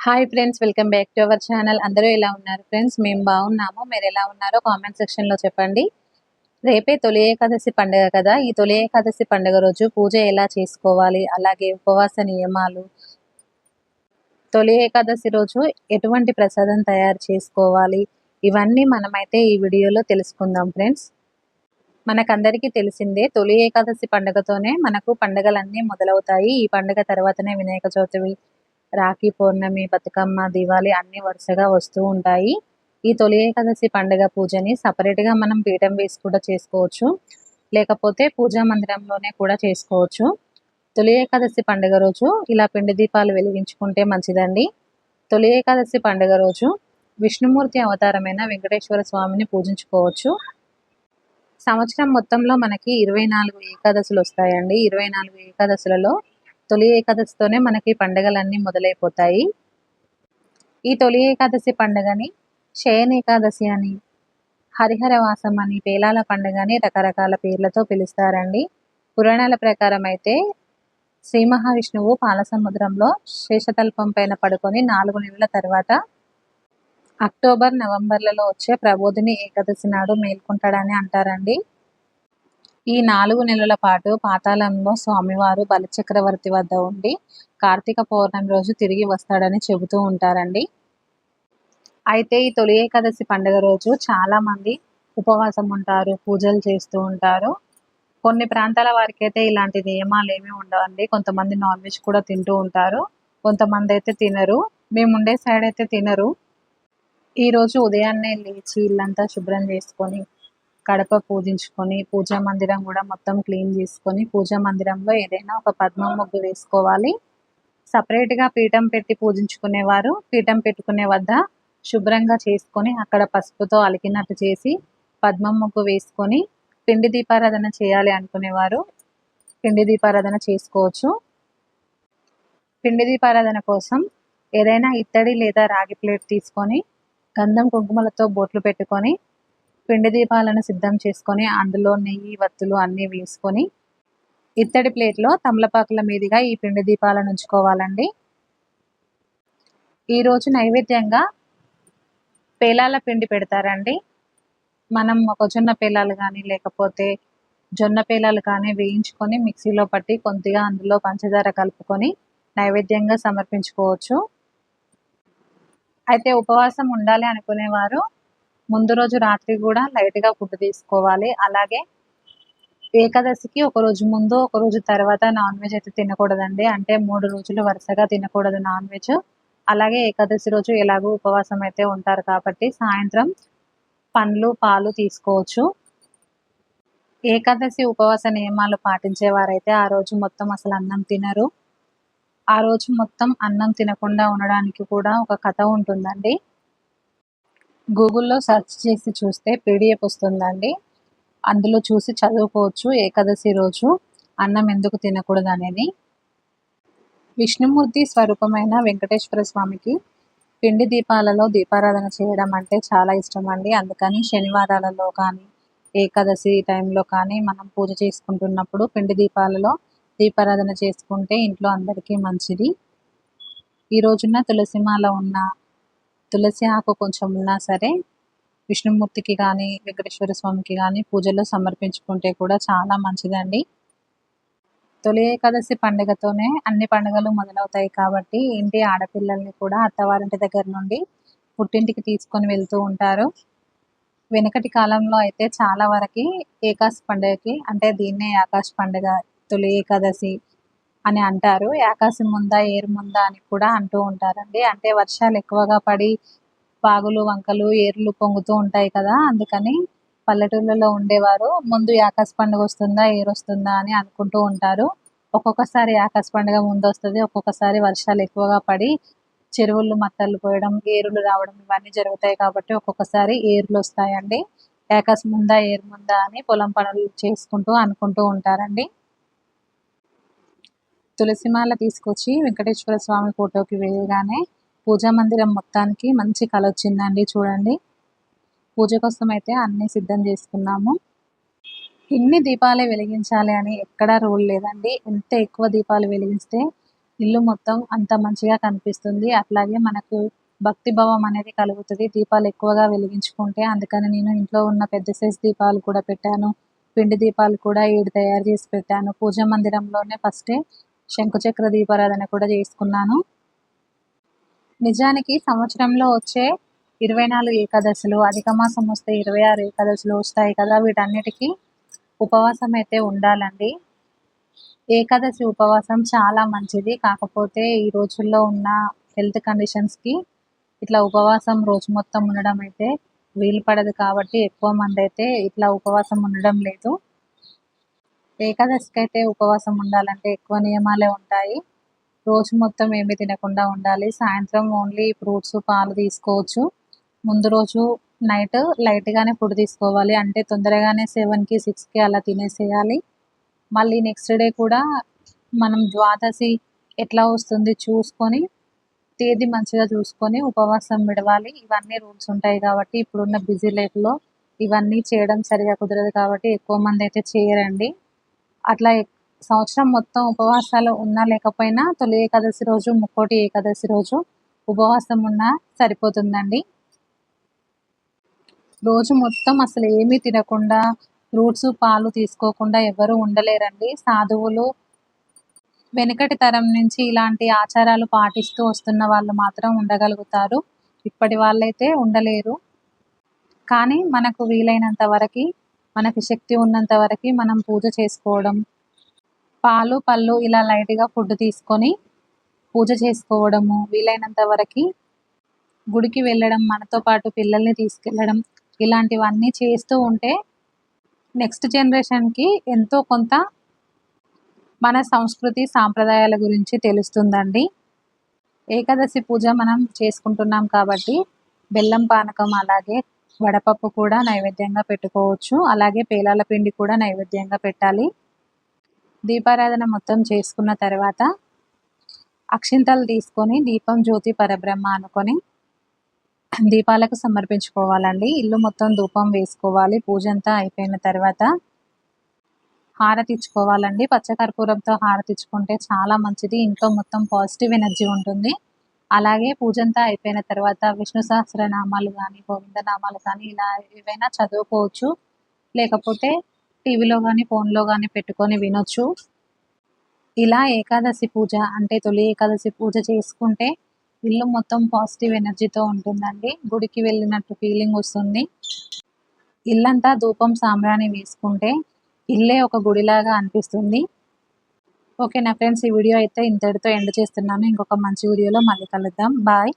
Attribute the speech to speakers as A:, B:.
A: Hi friends welcome back to our channel అందరూ ఎలా ఉన్నారు ఫ్రెండ్స్ మేము బాగున్నాము. మీరు ఎలా ఉన్నారో కామెంట్ సెక్షన్లో చెప్పండి. రేపే తొలి ఏకాదశి పండుగ కదా. ఈ తొలి ఏకాదశి పండుగ రోజు పూజ ఎలా చేసుకోవాలి? అలాగే ఉపవాస నియమాలు. తొలి ఏకాదశి రోజు ఎటువంటి ప్రసాదం తయారు చేసుకోవాలి? ఇవన్నీ మనమైతే ఈ వీడియోలో తెలుసుకుందాం ఫ్రెండ్స్ మనకందరికీ తెలిసిందే తొలి ఏకాదశి పండుగతోనే మనకు పండుగలన్నీ మొదలవుతాయి. ఈ పండుగ తర్వాతనే వినాయక చవితి రాఖీ పౌర్ణమి బతుకమ్మ దివాళి అన్ని వరుసగా వస్తూ ఉంటాయి. ఈ తొలి ఏకాదశి పండుగ పూజని సపరేట్గా మనం పీఠం వేసి కూడా చేసుకోవచ్చు. లేకపోతే పూజా మందిరంలోనే కూడా చేసుకోవచ్చు. తొలి ఏకాదశి పండుగ రోజు ఇలా పిండి దీపాలు వెలిగించుకుంటే మంచిదండి. తొలి ఏకాదశి పండుగ రోజు విష్ణుమూర్తి అవతారమైన వెంకటేశ్వర స్వామిని పూజించుకోవచ్చు. సంవత్సరం మొత్తంలో మనకి ఇరవై నాలుగు ఏకాదశులు వస్తాయండి. ఇరవై నాలుగు ఏకాదశులలో తొలి ఏకాదశితోనే మనకి పండగలన్నీ మొదలైపోతాయి. ఈ తొలి ఏకాదశి పండుగని శయన ఏకాదశి అని హరిహర వాసం అని పేలాల పండగని రకరకాల పేర్లతో పిలుస్తారండి. పురాణాల ప్రకారం అయితే శ్రీ మహావిష్ణువు పాలసముద్రంలో శేషతల్పం పైన పడుకొని నాలుగు నెలల తర్వాత అక్టోబర్ నవంబర్లలో వచ్చే ప్రబోధిని ఏకాదశి నాడు మేల్కొంటాడని అంటారండి. ఈ నాలుగు నెలల పాటు పాతాళంలో స్వామివారు బలచక్రవర్తి వద్ద ఉండి కార్తీక పౌర్ణమి రోజు తిరిగి వస్తాడని చెబుతూ ఉంటారండి. అయితే ఈ తొలి ఏకాదశి పండుగ రోజు చాలా మంది ఉపవాసం ఉంటారు పూజలు చేస్తూ ఉంటారు. కొన్ని ప్రాంతాల వారికి అయితే ఇలాంటి నియమాలు ఏమీ ఉండవండి. కొంతమంది నాన్ వెజ్ కూడా తింటూ ఉంటారు. కొంతమంది అయితే తినరు. మేము ఉండే సైడ్ అయితే తినరు. ఈరోజు ఉదయాన్నే లేచి ఇల్లంతా శుభ్రం చేసుకొని కడప పూజించుకొని పూజా మందిరం కూడా మొత్తం క్లీన్ చేసుకొని పూజా మందిరంలో ఏదైనా ఒక పద్మ ముగ్గు వేసుకోవాలి. సపరేట్గా పీఠం పెట్టి పూజించుకునేవారు. పీఠం పెట్టుకునే వద్ద శుభ్రంగా చేసుకొని అక్కడ పసుపుతో అలికినట్టు చేసి పద్మం ముగ్గు వేసుకొని పిండి దీపారాధన చేయాలి అనుకునేవారు. పిండి దీపారాధన చేసుకోవచ్చు. పిండి దీపారాధన కోసం ఏదైనా ఇత్తడి లేదా రాగి ప్లేట్ తీసుకొని గంధం కుంకుమలతో బొట్లు పెట్టుకొని పిండి దీపాలను సిద్ధం చేసుకొని అందులో నెయ్యి వత్తులు అన్నీ వేసుకొని ఇత్తడి ప్లేట్లో తమలపాకుల మీదుగా ఈ పిండి దీపాలను ఉంచుకోవాలండి. ఈరోజు నైవేద్యంగా పేలాల పిండి పెడతారండి. మనం మొక్కజొన్న పేలాలు కానీ లేకపోతే జొన్న పేలాలు కానీ వేయించుకొని మిక్సీలో పట్టి కొద్దిగా అందులో పంచదార కలుపుకొని నైవేద్యంగా సమర్పించుకోవచ్చు. అయితే ఉపవాసం ఉండాలి అనుకునేవారు ముందు రోజు రాత్రి కూడా లైట్గా ఫుడ్ తీసుకోవాలి. అలాగే ఏకాదశికి ఒక రోజు ముందు ఒక రోజు తర్వాత నాన్ వెజ్ అయితే తినకూడదండి. అంటే మూడు రోజులు వరుసగా తినకూడదు నాన్ వెజ్ అలాగే ఏకాదశి రోజు ఎలాగో ఉపవాసం అయితే ఉంటారు కాబట్టి సాయంత్రం పండ్లు పాలు తీసుకోవచ్చు. ఏకాదశి ఉపవాస నియమాలు పాటించేవారైతే ఆ రోజు మొత్తం అసలు అన్నం తినరు. ఆ రోజు మొత్తం అన్నం తినకుండా ఉండడానికి కూడా ఒక కథ ఉంటుందండి. గూగుల్లో సెర్చ్ చేసి చూస్తే పీడిఎఫ్ వస్తుందండి. అందులో చూసి చదువుకోవచ్చు ఏకాదశి రోజు అన్నం ఎందుకు తినకూడదు అనేది విష్ణుమూర్తి స్వరూపమైన వెంకటేశ్వర స్వామికి పిండి దీపాలలో దీపారాధన చేయడం అంటే చాలా ఇష్టం అండి అందుకని శనివారాలలో కానీ ఏకాదశి టైంలో కానీ మనం పూజ చేసుకుంటున్నప్పుడు పిండి దీపాలలో దీపారాధన చేసుకుంటే ఇంట్లో అందరికీ మంచిది. ఈ రోజున తులసిమాల ఉన్న తులసి ఆకు కొంచెం ఉన్నా సరే విష్ణుమూర్తికి కానీ వెంకటేశ్వర స్వామికి కానీ పూజలో సమర్పించుకుంటే కూడా చాలా మంచిదండి. తొలి ఏకాదశి పండుగతోనే అన్ని పండుగలు మొదలవుతాయి కాబట్టి ఇంటి ఆడపిల్లల్ని కూడా అత్తవారింటి దగ్గర నుండి పుట్టింటికి తీసుకొని వెళ్తూ ఉంటారు. వెనకటి కాలంలో అయితే చాలా వరకు ఏకాశ పండుగకి అంటే దీన్నే ఆకాశ పండుగ తొలి ఏకాదశి అని అంటారు. ఆకాశం ఉందా ఏరు ముందా అని కూడా అంటూ ఉంటారండి. అంటే వర్షాలు ఎక్కువగా పడి పాగులు వంకలు ఏర్లు పొంగుతూ ఉంటాయి కదా. అందుకని పల్లెటూళ్ళలో ఉండేవారు ముందు ఆకాశ పండుగ వస్తుందా ఏరు వస్తుందా అని అనుకుంటూ ఉంటారు. ఒక్కొక్కసారి ఆకాశ పండుగ ముందు వస్తుంది ఒక్కొక్కసారి వర్షాలు ఎక్కువగా పడి చెరువులు మత్తలు పోయడం ఏరులు రావడం ఇవన్నీ జరుగుతాయి కాబట్టి ఒక్కొక్కసారి ఏరులు వస్తాయండి. ఏకాశ ముందా ఏరు ముందా అని పొలం పనులు చేసుకుంటూ అనుకుంటూ ఉంటారండి. తులసిమాల తీసుకొచ్చి వెంకటేశ్వర స్వామి ఫోటోకి వేయగానే పూజా మందిరం మొత్తానికి మంచి కళ వచ్చిందండి చూడండి. పూజ కోసం అయితే అన్నీ సిద్ధం చేసుకున్నాము. ఇన్ని దీపాలే వెలిగించాలి అని ఎక్కడా రూల్ లేదండి. ఎంత ఎక్కువ దీపాలు వెలిగిస్తే ఇల్లు మొత్తం అంత మంచిగా కనిపిస్తుంది. అట్లాగే మనకు భక్తి భావం అనేది కలుగుతుంది. దీపాలు ఎక్కువగా వెలిగించుకుంటే అందుకని నేను ఇంట్లో ఉన్న పెద్ద సైజ్ దీపాలు కూడా పెట్టాను. పిండి దీపాలు కూడా ఏడు తయారు చేసి పెట్టాను. పూజ మందిరంలోనే ఫస్టే శంకుచక్ర దీపారాధన కూడా చేసుకున్నాను. నిజానికి సంవత్సరంలో వచ్చే ఇరవై నాలుగు ఏకాదశులు అధిక మాసం వస్తే ఇరవై ఆరు ఏకాదశులు వస్తాయి కదా వీటన్నిటికీ ఉపవాసం అయితే ఉండాలండి. ఏకాదశి ఉపవాసం చాలా మంచిది. కాకపోతే ఈ రోజుల్లో ఉన్న హెల్త్ కండిషన్స్కి ఇట్లా ఉపవాసం రోజు మొత్తం ఉండడం అయితే వీలు పడదు కాబట్టి ఎక్కువ మంది అయితే ఇట్లా ఉపవాసం ఉండడం లేదు. ఏకాదశికి అయితే ఉపవాసం ఉండాలంటే ఎక్కువ నియమాలే ఉంటాయి. రోజు మొత్తం ఏమి తినకుండా ఉండాలి. సాయంత్రం ఓన్లీ ఫ్రూట్స్ పాలు తీసుకోవచ్చు. ముందు రోజు నైట్ లైట్గానే ఫుడ్ తీసుకోవాలి. అంటే తొందరగానే సెవెన్కి సిక్స్కి అలా తినేసేయాలి. మళ్ళీ నెక్స్ట్ డే కూడా మనం ద్వాదశి ఎట్లా వస్తుంది చూసుకొని తేదీ మంచిగా చూసుకొని ఉపవాసం విడవాలి. ఇవన్నీ రూల్స్ ఉంటాయి కాబట్టి ఇప్పుడున్న బిజీ లైఫ్లో ఇవన్నీ చేయడం సరిగా కుదరదు కాబట్టి ఎక్కువ మంది అయితే చేయరండి. అట్లా సంవత్సరం మొత్తం ఉపవాసాలు ఉన్నా లేకపోయినా తొలి ఏకాదశి రోజు ముక్కోటి ఏకాదశి రోజు ఉపవాసం ఉన్నా సరిపోతుందండి. రోజు మొత్తం అసలు ఏమీ తినకుండా ఫ్రూట్స్ పాలు తీసుకోకుండా ఎవరు ఉండలేరండి. సాధువులు వెనుకటి తరం నుంచి ఇలాంటి ఆచారాలు పాటిస్తూ వస్తున్న వాళ్ళు మాత్రం ఉండగలుగుతారు. ఇప్పటి వాళ్ళైతే ఉండలేరు. కానీ మనకు వీలైనంత వరకు మనకి శక్తి ఉన్నంత వరకు మనం పూజ చేసుకోవడం పాలు పళ్ళు ఇలా లైట్గా ఫుడ్ తీసుకొని పూజ చేసుకోవడము వీలైనంత వరకు గుడికి వెళ్ళడం మనతో పాటు పిల్లల్ని తీసుకెళ్ళడం ఇలాంటివన్నీ చేస్తూ ఉంటే నెక్స్ట్ జనరేషన్కి ఎంతో కొంత మన సంస్కృతి సాంప్రదాయాల గురించి తెలుస్తుందండి. ఏకాదశి పూజ మనం చేసుకుంటున్నాం కాబట్టి బెల్లం పానకం అలాగే వడపప్పు కూడా నైవేద్యంగా పెట్టుకోవచ్చు. అలాగే పేలాల పిండి కూడా నైవేద్యంగా పెట్టాలి. దీపారాధన మొత్తం చేసుకున్న తర్వాత అక్షింతలు తీసుకొని దీపం జ్యోతి పరబ్రహ్మ అనుకొని దీపాలకు సమర్పించుకోవాలండి. ఇల్లు మొత్తం ధూపం వేసుకోవాలి. పూజ అంతా అయిపోయిన తర్వాత హారతి ఇచ్చుకోవాలండి. పచ్చకర్పూరంతో హారతి ఇచ్చుకుంటే చాలా మంచిది. ఇంట్లో మొత్తం పాజిటివ్ ఎనర్జీ ఉంటుంది. అలాగే పూజంతా అయిపోయిన తర్వాత విష్ణు సహస్రనామాలు కానీ గోవిందనామాలు కానీ ఇలా ఏవైనా చదువుకోవచ్చు. లేకపోతే టీవీలో కానీ ఫోన్లో కానీ పెట్టుకొని వినొచ్చు. ఇలా ఏకాదశి పూజ అంటే తొలి ఏకాదశి పూజ చేసుకుంటే ఇల్లు మొత్తం పాజిటివ్ ఎనర్జీతో ఉంటుందండి. గుడికి వెళ్ళినట్టు ఫీలింగ్ వస్తుంది. ఇల్లంతా ధూపం సాంబ్రాణి వేసుకుంటే ఇల్లే ఒక గుడిలాగా అనిపిస్తుంది. ఓకే నా ఫ్రెండ్స్ ఈ వీడియో అయితే ఇంతటితో ఎండ్ చేస్తున్నాను. ఇంకొక మంచి వీడియోలో మళ్ళీ కలుద్దాం. బాయ్